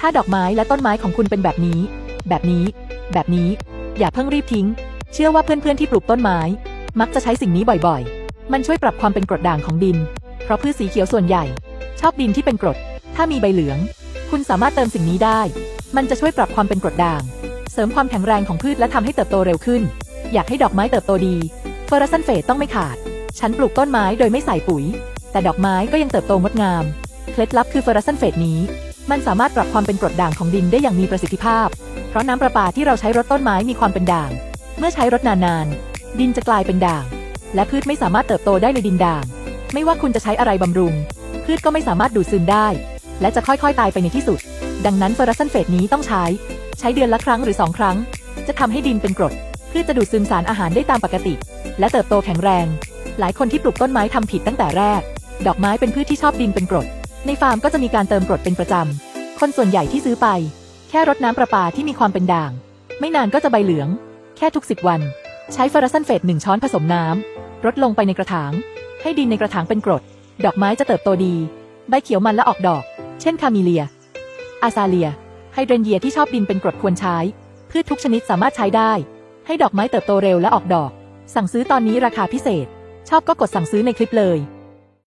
ถ้าดอกไม้และต้นไม้ของคุณเป็นแบบนี้ แบบนี้ แบบนี้ อย่าเพิ่งรีบทิ้ง เชื่อว่าเพื่อนๆที่ปลูกต้นไม้ มักจะใช้สิ่งนี้บ่อยๆ มันช่วยปรับความเป็นกรดด่างของดิน เพราะพืชสีเขียวส่วนใหญ่ ชอบดินที่เป็นกรด ถ้ามีใบเหลือง คุณสามารถเติมสิ่งนี้ได้ มันจะช่วยปรับความเป็นกรดด่าง เสริมความแข็งแรงของพืชและทำให้เติบโตเร็วขึ้น อยากให้ดอกไม้เติบโตดี เฟอร์ซันเฟตต้องไม่ขาด ฉันปลูกต้นไม้โดยไม่ใส่ปุ๋ย แต่ดอกไม้ก็ยังเติบโตงดงาม เคล็ดลับคือเฟอร์ซันเฟตนี้ มันสามารถปรับความเป็นกรดด่างของดินได้อย่างมีประสิทธิภาพ เพราะน้ำประปาที่เราใช้รดต้นไม้มีความเป็นด่าง เมื่อใช้รดนานๆ ดินจะกลายเป็นด่าง และพืชไม่สามารถเติบโตได้ในดินด่าง ไม่ว่าคุณจะใช้อะไรบำรุง พืชก็ไม่สามารถดูดซึมได้ และจะค่อยๆ ตายไปในที่สุด ดังนั้นเฟอร์ซันเฟตนี้ต้องใช้ ใช้เดือนละครั้งหรือสองครั้ง จะทำให้ดินเป็นกรดพืชจะดูดซึมสารอาหารได้ตามปกติ และเติบโตแข็งแรง หลายคนที่ปลูกต้นไม้ทำผิดตั้งแต่แรก ดอกไม้เป็นพืชที่ชอบดินเป็นกรด ในฟาร์มก็จะมีการเติมกรดเป็นประจำ คนส่วนใหญ่ที่ซื้อไป แค่รดน้ำประปาที่มีความเป็นด่าง ไม่นานก็จะใบเหลือง แค่ทุกสิบวัน ใช้ฟอร์ซันเฟตหนึ่งช้อนผสมน้ำรดลงไปในกระถาง ให้ดินในกระถางเป็นกรด ดอกไม้จะเติบโตดี ใบเขียวมันและออกดอก เช่นคามิเลีย อาซาเลีย ไฮเดรนเยียที่ชอบดินเป็นกรดควรใช้ พืชทุกชนิดสามารถใช้ได้ ให้ดอกไม้เติบโตเร็วและออกดอก สั่งซื้อตอนนี้ราคาพิเศษ ชอบก็กดสั่งซื้อในคลิปเลย